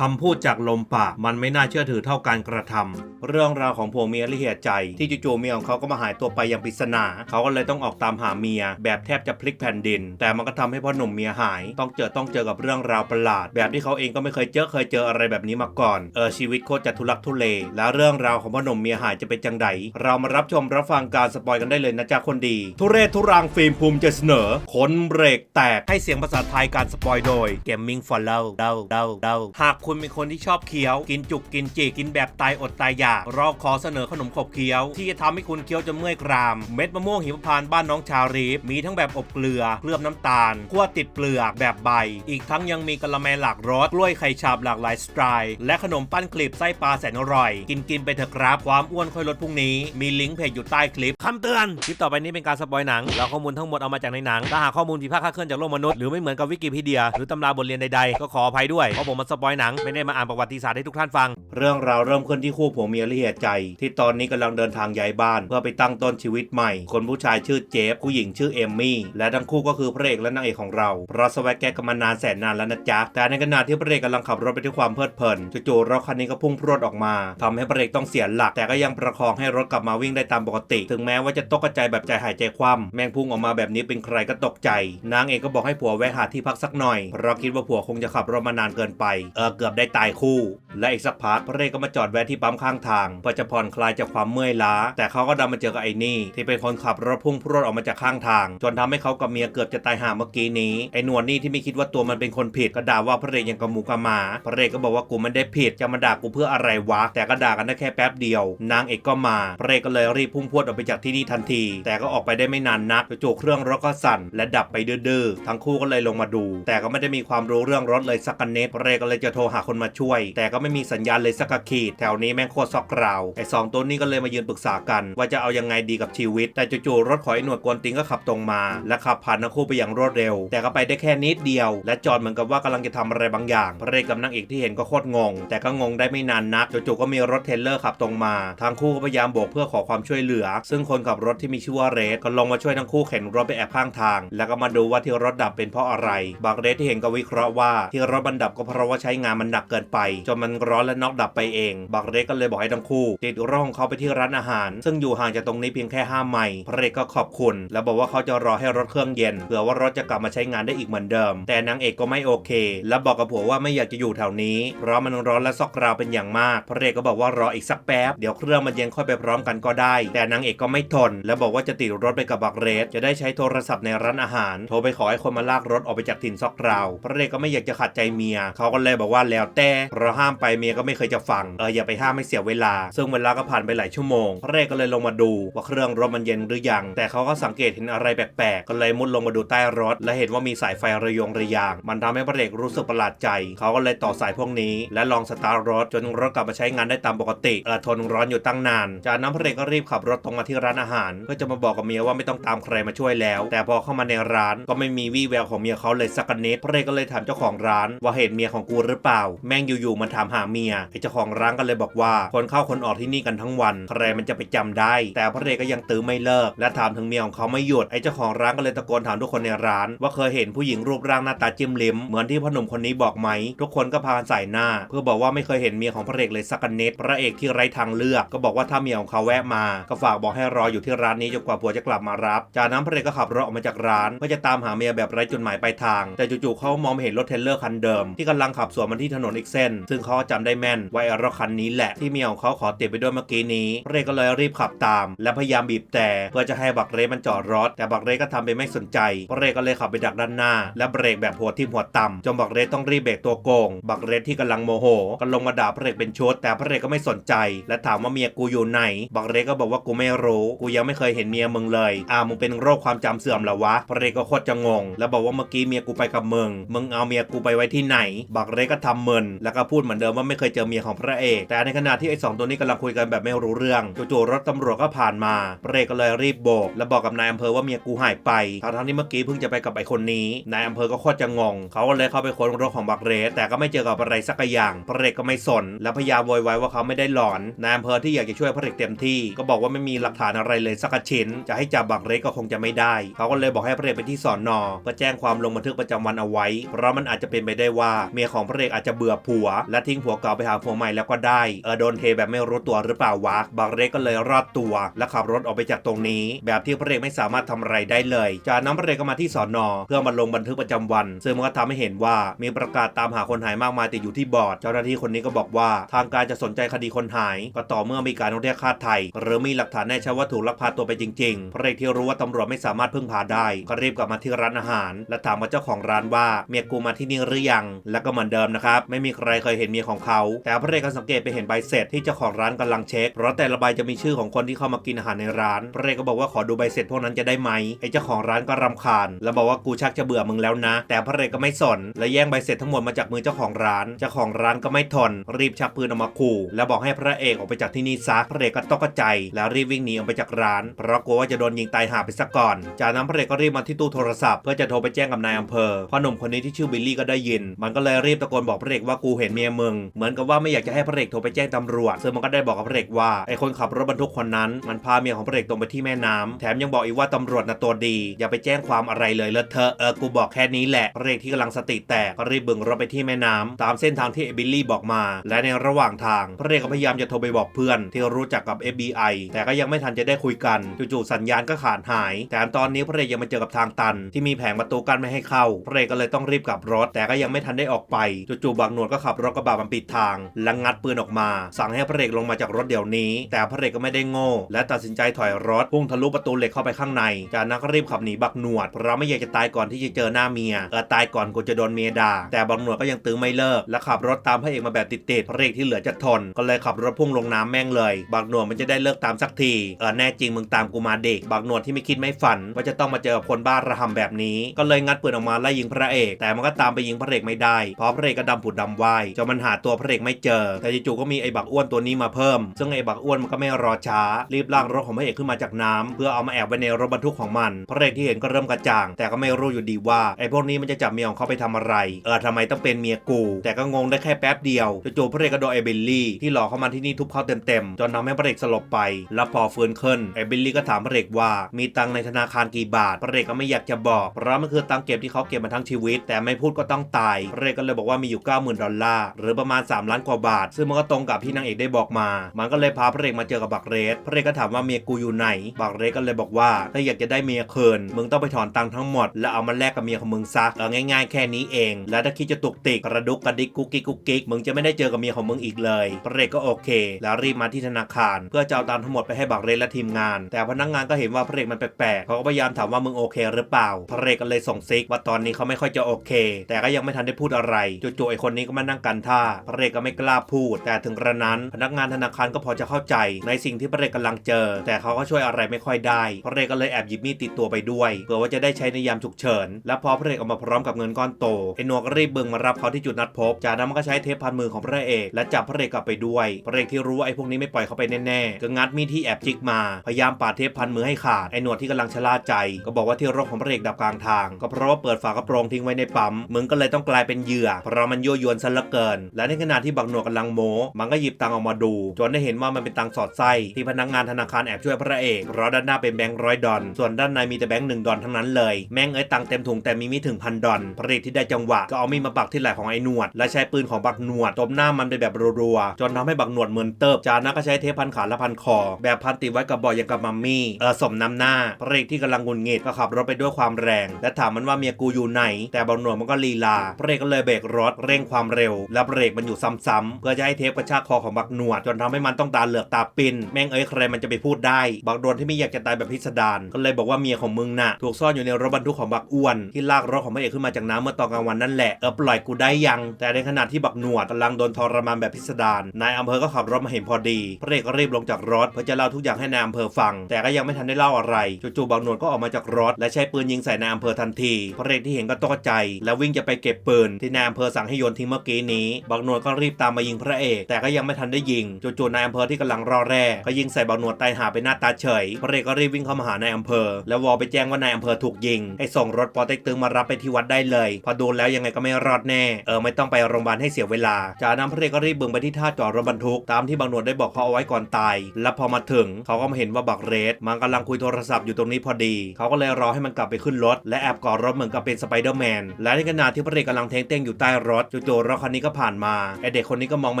คำพูดจากลมปากมันไม่น่าเชื่อถือเท่าการกระทำเรื่องราวของผัวเมียและเหตุใจ ที่จู่ๆเมียของเขาก็มาหายตัวไปอย่างปริศนาเขาก็เลยต้องออกตามหาเมีย แบบแทบจะพลิกแผ่นดิน แต่มันก็ทำให้พ่อหนุ่มเมียหาย ต้องเจอต้องเจอกับเรื่องราวประหลาด แบบที่เขาเองก็ไม่เคยเจอเคยเจออะไรแบบนี้มาก่อนเออชีวิตโคตรจะทุลักทุเล แล้วเรื่องราวของพ่อหนุ่มเมียหายจะเป็นจังไดเรามารับชมรับฟังการสปอยกันได้เลยนะจ๊ะคนดี ทุเรศทุรังฟิล์มภูมิใจเสนอคนเบรกแตกให้เสียงภาษาไทยการสปอยโดย Gaming Follow เดาเดาเดาหากคุณเป็นคนที่ชอบเคี้ยว กินจุกกินจีกินแบบตายอดตายอยากเราขอเสนอขนมขบเคี้ยว ที่จะทำให้คุณเคี้ยวจนเมื่อยกราม เม็ดมะม่วงหิมพานต์บ้านน้องชารีฟมีทั้งแบบอบเกลือเคลือบน้ำตาลคั่วติดเปลือกแบบใบ อีกทั้งยังมีกะละแมหลากรสกล้วยไข่ฉาบหลากหลายสไตล์และขนมปั้นกลีบไส้ปลาแสนอร่อย กินกินไปเถอะครับความอ้วนค่อยลดพรุ่งนี้มีลิงก์เพจอยู่ใต้คลิปคำเตือนคลิปต่อไปนี้เป็นการสปอยหนังแล้วข้อมูลทั้งหมดเอามาจากในหนังถ้าหากข้อมูลผิดพลาดคลาดเคลื่อนจากโลกมนุษย์หรือไม่เหมือนกับวิกิพีเดีย หรือตำราบทเรียนใดๆก็ขออภัยด้วยเพราะผมมาสปอยหนังไม่ได้มาอ่านประวัติศาสตร์ให้ทุกท่านฟัง เรื่องราวเริ่มขึ้นที่คู่ผัวเมียละเหตุใจ ที่ตอนนี้กำลังเดินทางย้ายบ้าน เพื่อไปตั้งต้นชีวิตใหม่ คนผู้ชายชื่อเจฟผู้หญิงชื่อเอมมี่และทั้งคู่ก็คือพระเอกและนางเอกของเราเพราะสวัสแกกันมานานแสนนานแล้วนะจ๊ะแต่ในขณะที่พระเอกกำลังขับรถไปด้วยความเพลิดเพลินจู่ๆรถคันนี้ก็พุ่งพรวดออกมาทำให้พระเอกต้องเสียหลัก แต่ก็ยังประคองให้รถกลับมาวิ่งได้ตามปกติ ถึงแม้ว่าจะตกกระจายแบบใจหายใจคว่ำแมงพุ่งออกมาแบบนี้เป็นใครก็ตกใจ นางเอกก็บอกให้ผัวแวะหาที่พักสักหน่อยเพราะคิดว่าผัวคงจะขับรถมานานเกินไปเออเกือบได้ตายคู่ และอีกสักพักพระเอกก็มาจอดแวะที่ปั๊มข้างทางเพื่อจะผ่อนคลายจากความเมื่อยล้า แต่เขาก็ดันมาเจอกับไอ้นี่ ที่เป็นคนขับรถพุ่งพรวดออกมาจากข้างทาง จนทำให้เขากับเมียเกือบจะตายห่าเมื่อกี้นี้ไอ้หนวดนี่ที่ไม่คิดว่าตัวมันเป็นคนผิดก็ด่าว่าพระเอกยังกระหมูกระหมาพระเอกก็บอกว่ากูไม่ได้ผิดจะมาด่ากูเพื่ออะไรวะ แต่ก็ด่ากันได้แค่แป๊บเดียว นางเอกก็มาพระเอกก็เลยรีบพุ่งพรวดออกไปจากที่นี่ทันที แต่ก็ออกไปได้ไม่นานนักจู่ๆเครื่องรถก็สั่น และดับไปดื้อๆทั้งคู่ก็เลยลงมาดู แต่ก็ไม่ได้มีความรู้เรื่องรถเลยสักนิดพระเอกก็เลยจะโทรหาคนมาช่วย แต่ก็ไม่มีสัญญาณเลยสักขีด แถวนี้แม่งโคตรซอกกราไอ้สองตัวนี้ก็เลยมายืนปรึกษากัน ว่าจะเอายังไงดีกับชีวิต แต่จู่ๆรถของไอ้หนวดกวนติงก็ขับตรงมา และขับผ่านทั้งคู่ไปอย่างรวดเร็ว แต่ก็ไปได้แค่นิดเดียว และจอดเหมือนกับว่ากำลังจะทำอะไรบางอย่างพระเอกกับนางเอกที่เห็นก็โคตรงง แต่ก็งงได้ไม่นานนักจู่ๆก็มีรถเทรลเลอร์ขับตรงมาทั้งคู่ก็พยายามโบกเพื่อขอความช่วยเหลือ ซึ่งคนขับรถที่มีชื่อว่าเรสก็ลงมาช่วยทั้งคู่เข็นรถไปแอบข้างทาง แล้วก็มาดูว่าที่รถดับเป็นเพราะอะไร บางเรสที่เห็นก็วิเคราะห์ว่าที่รถมันดับก็เพราะว่าใช้งานมันหนักเกินไป จนมันร้อนและน็อกดับไปเองบางเรสก็เลยบอกให้ทั้งคู่ ติดรถของเขาไปที่ร้านอาหาร ซึ่งอยู่ห่างจากตรงนี้เพียงแค่5ไมล์พระเอกก็ขอบคุณ แล้วบอกว่าเขาจะรอให้รถเครื่องเย็นเผื่อว่ารถจะกลับมาใช้งานได้อีกเหมือนเดิม แต่นางเอกก็ไม่โอเค และบอกกับผัวว่าไม่อยากจะอยู่แถวนี้เพราะมันร้อนและซอกราวเป็นอย่างมากพระเอกก็บอกว่ารออีกสักแป๊บเดี๋ยวเครื่องมันเย็นค่อยไปพร้อมกันก็ได้ แต่นางเอกก็ไม่ทน และบอกว่าจะติดรถไปกับบักเรสจะได้ใช้โทรศัพท์ในร้านอาหาร โทรไปขอให้คนมาลากรถออกไปจากถิ่นซอกราวพระเอกก็ไม่อยากจะขัดใจเมียเขาก็เลยบอกว่าแล้ว แต่เราห้ามไปเมียก็ไม่เคยจะฟังเอออย่าไปห้ามไม่เสียเวลา ซึ่งเวลาก็ผ่านไปหลายชั่วโมงพระเอกก็เลยลงมาดูว่าเครื่องรถมันเย็นหรือยัง แต่เขาก็สังเกตเห็นอะไรแปลกๆก็เลยมุดลงมาดูใต้รถ และเห็นว่ามีสายไฟระยงระยาง มันทำให้พระเอกรู้สึกประหลาดใจ เขาก็เลยต่อสายพวกนี้ และลองสตาร์ทรถจนรถกลับมาใช้งานได้ตามปกติเออทนร้อนอยู่ตั้งนาน จากนั้นพระเอกก็รีบขับรถตรงมาที่ร้านอาหารเพื่อจะมาบอกกับเมียว่าไม่ต้องตามใครมาช่วยแล้ว แต่พอเข้ามาในร้านก็ไม่มีวี่แววของเมียเขาเลยสักนิดพระเอกก็เลยถามเจ้าของร้าน ว่าเห็นเมียของกูหรือเปล่าแม่งอยู่ๆมาถามหาเมียไอเจ้าของร้านก็เลยบอกว่า คนเข้าคนออกที่นี่กันทั้งวันใครมันจะไปจำได้ แต่พระเอกก็ยังตื้อไม่เลิก และถามถึงเมียของเขาไม่หยุดไอเจ้าของร้านก็เลยตะโกนถามทุกคนในร้าน ว่าเคยเห็นผู้หญิงรูปร่างหน้าตาจิ้มลิ้มเหมือนที่พ่อหนุ่มคนนี้บอกไหม ทุกคนก็พากันใส่หน้า เพื่อบอกว่าไม่เคยเห็นเมียของพระเอกเลยสักนิดพระเอกที่ไร้ทางเลือก ก็บอกว่าถ้าเมียของเขาแวะมา ก็ฝากบอกให้รออยู่ที่ร้านนี้จนกว่าผัวจะกลับมารับ จากนั้นพระเอกก็ขับรถออกมาจากร้านเพื่อจะตามหาเมียแบบไร้จุดหมายปลายทาง แต่จู่ๆเขามองเห็นรถเทรลเลอร์คันเดิมที่กำลังขับสวนมาที่ถนนอีกเส้น ซึ่งเขาก็จำได้แม่นว่าไอ้รถคันนี้แหละที่เมียของเขาขอติดไปด้วยเมื่อกี้นี้พรกก็เลยรีบขับตาม และพยายามบีบแต่เพื่อจะให้บักเรมันจอดรถ แต่บักเรก็ทำเป็นไม่สนใจพรกก็เลยขับไปดักด้านหน้า และเบรกแบบหัวทิ่มหัวต่ำจนบักเรต้องรีบเบรกตัวโกง บักเรที่กำลังโมโหก็ลงมาด่าพระเอกเป็นชุดแต่พระเอกก็ไม่สนใจ และถามว่าเมียกูอยู่ไหน บักเรก็บอกว่ากูไม่รู้กูยังไม่เคยเห็นเมียมึงเลยอ่ามึงเป็นโรคความจำเสื่อมหรอวะพระเอกก็โคตรจะงง แล้วบอกว่าเมื่อกี้เมียกูไปกับมึงมึงเอาเมียกูไปไว้ที่ไหน บักเรก็ทำมึนแล้วก็พูดเหมือนเดิมว่าไม่เคยเจอเมียของพระเอก แต่ในขณะที่ไอ้สองตัวนี้กำลังคุยกันแบบไม่รู้เรื่องจู่ๆรถตำรวจก็ผ่านมาพระเอกก็เลยรีบโบก และบอกกับนายอำเภอว่าเมียกูหายไปทั้งๆที่เมื่อกี้เพิ่งจะไปกับไอ้คนนี้นายอำเภอก็โคตรจะงงเขาก็เลยเข้าไปค้นรถของบักเรสแต่ก็ไม่เจอกับอะไรสักอย่างพระเอกก็ไม่สน และพยายามโวยวายว่าเขาไม่ได้หลอนนายอำเภอที่อยากจะช่วยพระเอกเต็มที่ ก็บอกว่าไม่มีหลักฐานอะไรเลยสักชิ้น จะให้จับบักเรสก็คงจะไม่ได้ เขาก็เลยบอกให้พระเอกไปที่สอนนอเพื่อแจ้งความลงบันทึกประจำวันเอาไว้ เพราะมันอาจจะเป็นไปได้ว่าเมียของพระเอกอาจจจะเบื่อผัว และทิ้งผัวเก่าไปหาผัวใหม่แล้วก็ได้ เออโดนเทแบบไม่รู้ตัวหรือเปล่าวะบักเรกก็เลยรอดตัว และขับรถออกไปจากตรงนี้ แบบที่พระเอกไม่สามารถทำอะไรได้เลย จากนั้นพระเอกก็มาที่สอนอเพื่อมาลงบันทึกประจำวัน ซึ่งมันก็ทำให้เห็นว่ามีประกาศตามหาคนหายมากมายติดอยู่ที่บอร์ด เจ้าหน้าที่คนนี้ก็บอกว่า ทางการจะสนใจคดีคนหาย ก็ต่อเมื่อมีการเรียกค่าไถ่หรือมีหลักฐานแน่ชัดว่าถูกลักพาตัวไปจริง ๆ พระเอกที่รู้ว่าตำรวจไม่สามารถพึ่งพาได้ก็รีบกลับมาที่ร้านอาหาร และถามกับเจ้าของร้านว่าเมียกูมาที่นี่หรือยัง แล้วก็เหมือนเดิมนะครับไม่มีใครเคยเห็นเมียของเขา แต่พระเอกก็สังเกตไปเห็นใบเสร็จที่เจ้าของร้านกำลังเช็ค เพราะแต่ละใบจะมีชื่อของคนที่เข้ามากินอาหารในร้าน พระเอกก็บอกว่าขอดูใบเสร็จพวกนั้นจะได้ไหมไอ้เจ้าของร้านก็รำคาญ แล้วบอกว่ากูชักจะเบื่อมึงแล้วนะ แต่พระเอกก็ไม่สน และแย่งใบเสร็จทั้งหมดมาจากมือเจ้าของร้าน เจ้าของร้านก็ไม่ทน รีบชักปืนออกมาขู่ แล้วบอกให้พระเอกออกไปจากที่นี่ซะ พระเอกก็ตกใจ แล้วรีบวิ่งหนีออกไปจากร้าน เพราะกลัวว่าจะโดนยิงตายหาไปซะก่อน จากนั้นพระเอกก็รีบมาที่ตู้โทรศัพท์เพื่อจะโทรไปแจ้งกับนายอำเภอพอหนุ่มคนนี้ที่ชื่อบิลลี่ก็ได้ยิน มันก็เลยรีบตะโกนบอกพระเอกว่ากูเห็นเมียมึง เหมือนกับว่าไม่อยากจะให้พระเอกโทรไปแจ้งตำรวจซึ่งมันก็ได้บอกกับพระเอกว่าไอ้คนขับรถบรรทุกคนนั้น มันพาเมียของพระเอกตรงไปที่แม่น้ำแถมยังบอกอีกว่าตำรวจน่ะตัวดี อย่าไปแจ้งความอะไรเลยเลอะเทอะเออกูบอกแค่นี้แหละพระเอกที่กำลังสติแตกก็รีบบึงรถไปที่แม่น้ำตามเส้นทางที่ไอ้บิลลี่บอกมา และในระหว่างทางพระเอกก็พยายามจะโทรไปบอกเพื่อน ที่รู้จักกับ FBI แต่ก็ยังไม่ทันจะได้คุยกันจู่ๆสัญญาณก็ขาดหาย แต่ตอนนี้พระเอกยังมาเจอกับทางตัน ที่มีแผงประตูกั้นไม่ให้เข้า พระเอกก็เลยต้องรีบกลับรถ แต่ก็ยังไม่ทันได้ออกไปจู่ๆบางหนวดก็ขับรถกระบะมาปิดทาง และงัดปืนออกมา สั่งให้พระเอกลงมาจากรถเดี๋ยวนี้ แต่พระเอกก็ไม่ได้โง่ และตัดสินใจถอยรถพุ่งทะลุประตูเหล็กเข้าไปข้างในจากนั้นก็รีบขับหนีบักหนวดเพราะไม่อยากจะตายก่อนที่จะเจอหน้าเมียเออตายก่อนกูจะโดนเมียด่าแต่บักหนวดก็ยังตื้อไม่เลิกและขับรถตามพระเอกมาแบบติดๆพระเอกที่เหลือจะทน ก็เลยขับรถพุ่งลงน้ำแม่งเลย บักหนวดมันจะได้เลิกตามสักทีเออแน่จริงมึงตามกูมาเด็กบักหนวดที่ไม่คิดไม่ฝัน ว่าจะต้องมาเจอกับคนบ้าระห่ำแบบนี้ ก็เลยงัดปืนออกมาไล่ยิงพระเอก แต่มันก็ตามไปยิงพระเอกไม่ได้เพราะพระเอกก็ดำผุดดำว่ายจนมันหาตัวพระเอกไม่เจอ แต่จู่ๆก็มีไอ้บักอ้วนตัวนี้มาเพิ่ม ซึ่งไอ้บักอ้วนมันก็ไม่รอช้า รีบลากรถของพระเอกขึ้นมาจากน้ำเพื่อเอามาแอบไว้ในรถบรรทุกของมัน พระเอกที่เห็นก็เริ่มกระจ่าง แต่ก็ไม่รู้อยู่ดีว่าไอ้พวกนี้มันจะจับเมียของเขาไปทำอะไร เออทำไมต้องเป็นเมียกู แต่ก็งงได้แค่แป๊บเดียวจู่ๆพระเอกก็โดนไอ้เบลลี่ที่หลอกเข้ามาที่นี่ทุบเขาเต็มๆจนทำให้พระเอกสลบไป แล้วพอฟื้นขึ้นไอ้เบลลี่ก็ถามพระเอกว่า มีตังในธนาคารกี่บาท พระเอกก็ไม่อยากจะบอกเพราะมันคือตังเก็บที่เขาเก็บมาทั้งชีวิต แต่ไม่พูดก็ต้องตายพระเอกก็เลยบอกว่ามีอยู่90,000 ดอลลาร์ หรือประมาณ 3 ล้านกว่าบาท ซึ่งมันก็ตรงกับที่นางเอกได้บอกมา มันก็เลยพาพระเอกมาเจอกับบักเรส พระเอกก็ถามว่าเมียกูอยู่ไหน บักเรสก็เลยบอกว่า ถ้าอยากจะได้เมียคืนมึงต้องไปถอนตังค์ทั้งหมด แล้วเอามาแลกกับเมียของมึงซะเออง่าย ๆ แค่นี้เอง แล้วถ้าคิดจะตุกติกกระดุกกระดิกกุ๊กกิ๊กกุ๊กกิ๊ก มึงจะไม่ได้เจอกับเมียของมึงอีกเลย พระเอกก็โอเค แล้วรีบมาที่ธนาคาร เพื่อจะเอาตังค์ทั้งหมดไปให้บักเรสและทีมงาน แต่พนักงานก็เห็นว่าพระเอกมันแปลกๆเขาก็พยายามถามว่ามึงโอเคหรือเปล่า พระเอกก็เลยส่งซิกว่าตอนนี้เขาไม่ค่อยจะโอเค แต่ก็ยังไม่ทันได้พูดอะไรจู่ๆไอ้คนนี้ก็มานั่งกันท่าพระเอกก็ไม่กล้าพูด แต่ถึงกระนั้น พนักงานธนาคารก็พอจะเข้าใจ ในสิ่งที่พระเอกกำลังเจอ แต่เขาก็ช่วยอะไรไม่ค่อยได้พระเอกก็เลยแอบหยิบมีดติดตัวไปด้วยเผื่อว่าจะได้ใช้ในยามฉุกเฉิน และพอพระเอกออกมาพร้อมกับเงินก้อนโตไอ้หนวกก็รีบเบิ่งมารับเขาที่จุดนัดพบ จากนั้นมันก็ใช้เทปพันมือของพระเอกและจับพระเอกกลับไปด้วยพระเอกที่รู้ว่าไอ้พวกนี้ไม่ปล่อยเขาไปแน่ๆก็งัดมีดที่แอบจิกมาพยายามปาดเทปพันมือให้ขาดไอ้หนวดที่กำลังชะล่าใจก็บอกว่าที่รถของพระเอกดับกลางทาง ก็เพราะว่าเปิดฝากระโปรงทิ้งไว้ในปั๊มมึงก็เลยต้องกลายเป็นเหยื่อเพราะมันยั่วยวนซะเหลือเกิน และในขณะที่บักหนวดกำลังโมมันก็หยิบตังออกมาดู จนได้เห็นว่ามันเป็นตังสอดไส้ที่พนักงานธนาคารแอบช่วยพระเอกเพราะด้านหน้าเป็นแบงค์ร้อยดอลส่วนด้านในมีแต่แบงค์หนึ่งดอลทั้งนั้นเลยแม่งเอ้ยตังเต็มถุงแต่มีไม่ถึงพันดอลพระเอกที่ได้จังหวะก็เอามีดมาปักที่ไหล่ของไอ้หนวด และใช้ปืนของบักหนวดตบหน้ามันไปแบบรัวๆจนทำให้บักหนวดเหมือนเติบจากนั้นก็ใช้เทปพันขาและพันคอ แบบพันติไว้กับบาะอย่างกับมัมมี่เออสมน้ำหน้าพระเอกที่กำลังหงุนหงิดก็ขับรถไปด้วยความแรง และถามมันว่าเมียกูอยู่ไหน แต่บักหนวดมันก็ลีลาพระเอกก็เลยเบรกรถเร่งความเร็ว และเบรกมันอยู่ซ้ำๆเพื่อจะให้เทปกระชากคอของบักหนวด จนทำให้มันต้องตาเหลือกตาปินแม่งเอ้ยใครมันจะไปพูดได้ บักโดนที่ไม่อยากจะตายแบบพิสดารก็เลยบอกว่าเมียของมึงน่ะ ถูกซ่อนอยู่ในรถบรรทุกของบักอ้วน ที่ลากรถของพระเอกขึ้นมาจากน้ำเมื่อตอนกลางวันนั่นแหละเออปล่อยกูได้ยัง แต่ในขณะที่บักหนวดกำลังโดนทรมานแบบพิสดารนายอำเภอก็ขับรถมาเห็นพอดีพระเอกก็รีบลงจากรถเพื่อจะเล่าทุกอย่างให้นายอำเภอฟัง แต่ก็ยังไม่ทันได้เล่าอะไรจู่ๆบักหนวดก็ออกมาจากรถและใช้ปืนยิงใส่นายอำเภอทันทีพระเอกที่เห็นก็ตกใจ แล้ววิ่งจะไปเก็บปืนที่นายอำเภอสั่งให้ยนทิ้งเมื่อกี้นี้ บักหนวดก็รีบตามมายิงพระเอก แต่ก็ยังไม่ทันได้ยิงจู่ๆนายอำเภอที่กำลังรอแร่ก็ยิงใส่บักหนวดตายหาไปหน้าตาเฉย พระเอกก็รีบวิ่งเข้ามาหานายอำเภอ แล้ววอลไปแจ้งว่านายอำเภอถูกยิงให้ส่งรถปอเต็กตึงมารับไปที่วัดได้เลย พอดูแล้วยังไงก็ไม่รอดแน่เออไม่ต้องไปโรงพยาบาลให้เสียเวลา จากนั้นพระเอกก็รีบบึงไปที่ท่าจอดรถบรรทุกตามที่บางหนวดได้บอกเขาเอาไว้ก่อนตาย และพอมาถึงเขาก็มาเห็นว่าบักเรสมันกำลังคุยโทรศัพท์อยู่ตรงนี้พอดี เขาก็เลยรอให้มันกลับไปขึ้นรถ และแอบกอดรถเหมือนกับเป็นสไปเดอร์แมนและในขณะที่พระเอกกำลังเทงเต้งอยู่ใต้รถจู่ๆรถคันนี้ก็ผ่านมาไอเด็กคนนี้ก็มองม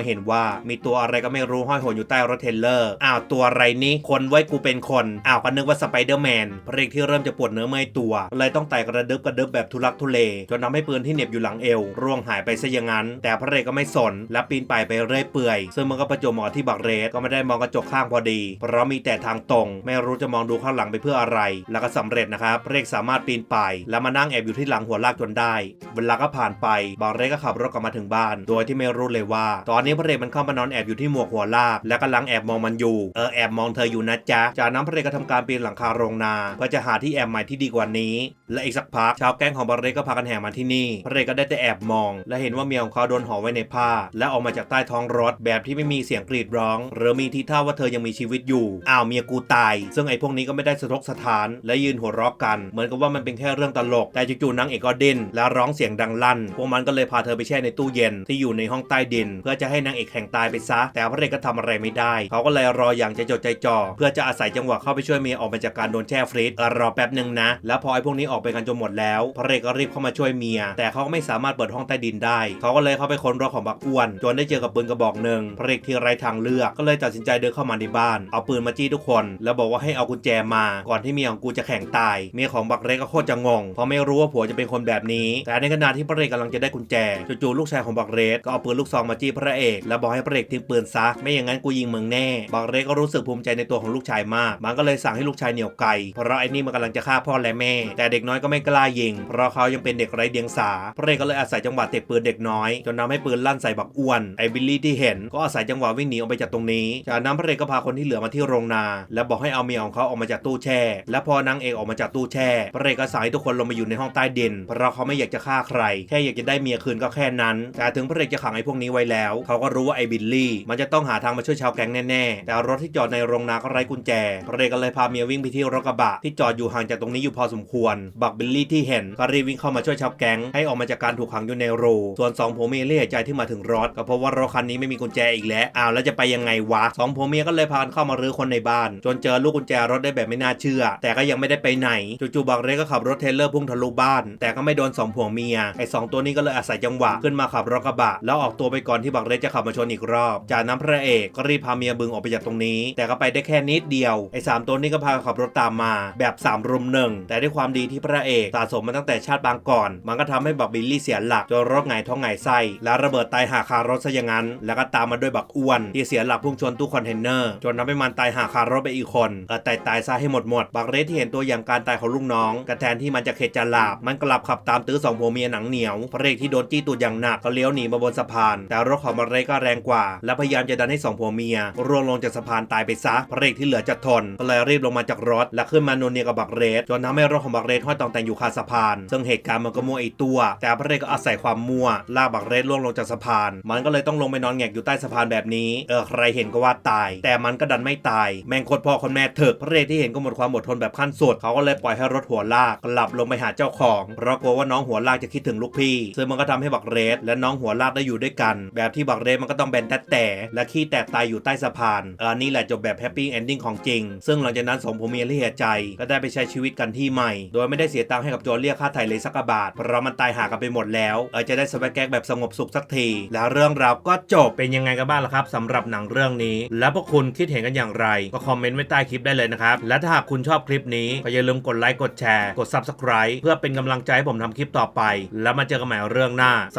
าเห็นว่า มีตัวอะไรก็ไม่รู้ห้อยโหนอยู่ใต้รถเทรลเลอร์อ้าวตัวอะไรนี่คนไว้กูเป็นคนอ้าวก็นึกว่าสไปเดอร์แมนพระเอกที่เริ่มจะปวดเนื้อเมื่อยตัว เลยต้องไต่กระดึบกระดึบแบบทุลักทุเลจนทำให้ปืนที่เหน็บอยู่หลังเอว ร่วงหายไปซะอย่างนั้น แต่พระเอกก็ไม่สนและปีนป่ายไปเรื่อยเปื่อย ซึ่งมันก็ประจวบเหมาะที่บักเรสก็ไม่ได้มองกระจกข้างพอดี เพราะมีแต่ทางตรง ไม่รู้จะมองดูข้างหลังไปเพื่ออะไร แล้วก็สำเร็จนะครับพระเอกสามารถปีนป่ายแล้วมานั่งแอบอยู่ที่หลังหัวลากจนได้ เวลาก็ผ่านไปบักเรสก็ขับรถกลับมาถึงบ้าน โดยที่ไม่รู้เลยว่า ตอนนี้พระเอกมันเข้ามานอนแอบอยู่ที่หมวกหัวลาก และกำลังแอบมองมันอยู่ เออแอบมองเธออยู่นะจ๊ะ จากนั้นพระเอกก็ทำการปีนหลังคาโรงนา เพื่อจะหาที่แอบใหม่ที่ดีกว่านี้ และอีกสักพักชาวแก๊งของบาเรกก็พากันแห่มาที่นี่ พระเอกก็ได้แต่แอบมอง และเห็นว่าเมียของเขาโดนห่อไว้ในผ้า และออกมาจากใต้ท้องรถแบบที่ไม่มีเสียงกรีดร้อง หรือมีทีท่าว่าเธอยังมีชีวิตอยู่ อ้าวเมียกูตาย ซึ่งไอ้พวกนี้ก็ไม่ได้สะทกสถาน และยืนหัวเราะกัน เหมือนกับว่ามันเป็นแค่เรื่องตลก แต่จู่ๆนางเอกก็ดิ้นและร้องเสียงดังลั่น พวกมันก็เลยพาเธอไปช่ในตู้เย็นที่อยู่ในห้องใต้ดิน เพื่อจะให้นางเอกแข่งตายไปซะ แต่พระเอกก็ทำอะไรไม่ได้ เขาก็เลยรออย่างใจจดใจจ่อเพื่อจะอาศัยจังหวะเข้าไปช่วยเมียออกมาจากการโดนแช่ฟรีซรอแป๊บหนึ่งนะ แล้วพอไอ้พวกนี้ออกไปกันจนหมดแล้ว พระเอกก็รีบเข้ามาช่วยเมีย แต่เขาก็ไม่สามารถเปิดห้องใต้ดินได้ เขาก็เลยเข้าไปค้นรถของบักอ้วน จนได้เจอกับปืนกระบอกหนึ่งพระเอกที่ไร้ทางเลือกก็เลยตัดสินใจเดินเข้ามาในบ้าน เอาปืนมาจี้ทุกคน แล้วบอกว่าให้เอากุญแจมาก่อนที่เมียของกูจะแข่งตายเมียของบักเล็กก็โคตรจะงงเพราะไม่รู้ว่าผัวจะเป็นคนแบบนี้ แต่ในขณะที่พระเอกกำลังจะได้กุญแจจู่ๆลูกชายของบักเรสก็เอาปืนลูกซองมาจี้พระเอก แล้วบอกให้พระเอกทิ้งปืนซะ ไม่อย่างนั้นกูยิงมึงแน่บักเรสก็รู้สึกภูมิใจในตัวของลูกชายมาก มันก็เลยสั่งให้ลูกชายเหนี่ยวไกเพราะไอ้นี่มันกำลังจะฆ่าพ่อและแม่ แต่เด็กน้อยก็ไม่กล้ายิง เพราะเขายังเป็นเด็กไร้เดียงสา พระเอกก็เลยอาศัยจังหวะเตะปืนเด็กน้อย จนทำให้ปืนลั่นใส่บักอ้วน ไอ้บิลลี่ที่เห็นก็อาศัยจังหวะวิ่งหนีออกไปจากตรงนี้ จากนั้นพระเอกก็พาคนที่เหลือมาที่โรงนา แล้วบอกให้เอาเมียของเขาออกมาจากตู้แช่ และพอนางเอกออกมาจากตู้แช่ พระเอกก็สั่งให้ทุกคนลงมาอยู่ในห้องใต้ดิน เพราะเขาไม่อยากจะฆ่าใคร แค่อยากจะได้เมียคืนก็แค่นั้น แต่ถึงพระเอกจะขังไอ้พวกนี้ไว้แล้ว เขาก็รู้ว่าไอ้บิลลี่ มันจะต้องหาทางมาช่วยชาวแก๊งแน่ๆ แต่รถที่จอดในโรงนาก็ไร้กุญแจ พระเอกก็เลยพาเมียวิ่งไปที่รถกระบะที่จอดอยู่ห่างจากตรงนี้อยู่พอสมควร บักบิลลี่ที่เห็นก็รีบวิ่งเข้ามาช่วยชาวแก๊งให้ออกมาจากการถูกขังอยู่ในโรูส่วนสองผัวเมียเรียใจที่มาถึงรถก็เพราะว่ารถคันนี้ไม่มีกุญแจอีกแล้วอ้าวแล้วจะไปยังไงวะสองผัวเมียก็เลยพากันเข้ามารื้อคนในบ้าน จนเจอลูกกุญแจรถได้แบบไม่น่าเชื่อ แต่ก็ยังไม่ได้ไปไหนจู่ๆบักเรก็ขับรถเทรลเลอร์พุ่งทะลุบ้าน แต่ก็ไม่โดนสองผัวเมียไอ้สองตัวนี้ก็เลยอาศัยจังหวะขึ้นมาขับรถกระบะ แล้วออกตัวไปก่อนที่บักเรจะขับมาชนอีกรอบ จากนั้นพระเอกก็รีบพาเมียบึงออกไปจากตรงนี้ แต่ก็ไปได้แค่นิดเดียวไอ้สามตัวนี้ก็พาขับรถตามมาแบบสามรุมหนึ่งแต่ด้วยความดีที่พระเอกสะสมมาตั้งแต่ชาติบางก่อน มันก็ทำให้บักบิลลี่เสียหลักจนรถหงท้องหงไส้แล้วระเบิดตายหาคารถซะอย่างนั้น แล้วก็ตามมาด้วยบักอ้วน ที่เสียหลักพุ่งชนตู้คอนเทนเนอร์จนทำให้มันตายหาคารถไปอีกคนเออตายตายซะให้หมดหมดบักเรสที่เห็นตัวอย่างการตายของลูกน้องกระแทนที่มันจะเข็ดจะหลาบมันกลับขับตามตื้อสองผัวเมียหนังเหนียวพระเอกที่โดนจี้ตูดอย่างหนักก็เลี้ยวหนีมาบนสะพาน แต่รถของบักเรก็แรงกว่า และพยายามจะดันให้สองผัวเมียร่วงลงจากสะพานตายไปซะพระเอกที่เหลือจะทนก็เลยรีบลงมาจากรถ และขึ้นมาโนเนียกับบักเรสจนทำให้รถของบักเรสห้อยตองแต่งอยู่คาสะพาน ซึ่งเหตุการณ์มันก็มัวไอตัว แต่พระเอกก็อาศัยความมัวลากบักเรสล่วงลงจากสะพาน มันก็เลยต้องลงไปนอนแงกอยู่ใต้สะพานแบบนี้เออใครเห็นก็ว่าตาย แต่มันก็ดันไม่ตาย แม่งโคตรพ่อคนแม่เถิกพระเอกที่เห็นก็หมดความอดทนแบบขั้นสุดเขาก็เลยปล่อยให้รถหัวลากกลับลงไปหาเจ้าของเพราะกลัวว่าน้องหัวลากจะคิดถึงลูกพี่ ซึ่งมันก็ทำให้บักเรสและน้องหัวลากได้อยู่ด้วยกัน แบบที่บักเรสมันก็ต้องแบนแต่แต่และขี้แตกตายอยู่ใต้สะพานเออนี่แหละจบแบบแฮปปี้เอนดิ้งของจริง ซึ่งหลังจากนั้นสองผัวเมียที่เหียใจก็ได้ไปใช้ชีวิตกันที่ใหม่ โดยไม่ได้เสียตังค์ให้กับโจเรียกค่าไถ่เลยสักบาทเพราะมันตายหากันไปหมดแล้วเออจะได้สบายแก๊กแบบสงบสุขสักที แล้วเรื่องราวก็จบเป็นยังไงกันบ้างล่ะครับสำหรับหนังเรื่องนี้ แล้วพวกคุณคิดเห็นกันอย่างไร ก็คอมเมนต์ไว้ใต้คลิปได้เลยนะครับและถ้าหากคุณชอบคลิปนี้ก็อย่าลืมกดไลค์กดแชร์กด Subscribe เพื่อเป็นกำลังใจให้ผมทำคลิปต่อไป แล้วมาเจอกันใหม่เรื่องหน้าส